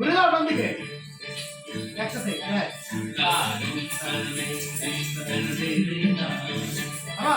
விருதா உடம்புக்கு எக்ஸசைஸ் ஆமா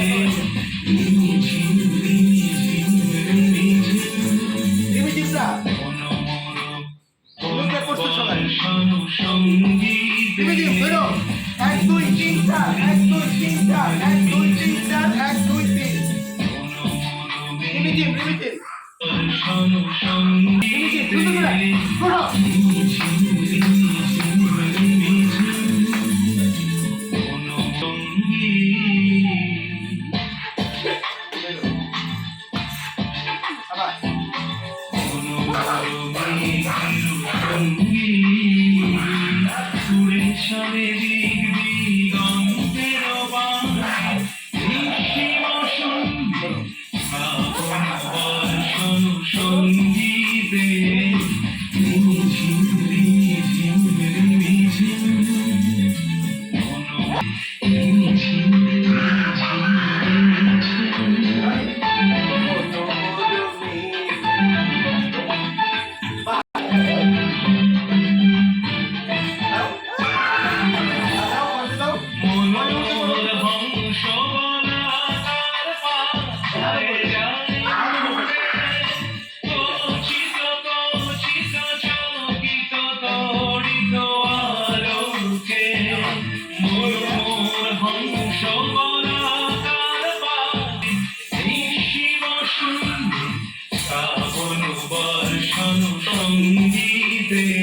সঙ্গীতে রিমিটিভ বেরো এক দুই তিন চার এক দুই তিন চার এক দুই তিন চার এক দুই তিন রিমিটিভ রিমিটিভ রিমিটিভ দ্রুত করে ঘোরা বেরো আবার অঙ্গীতে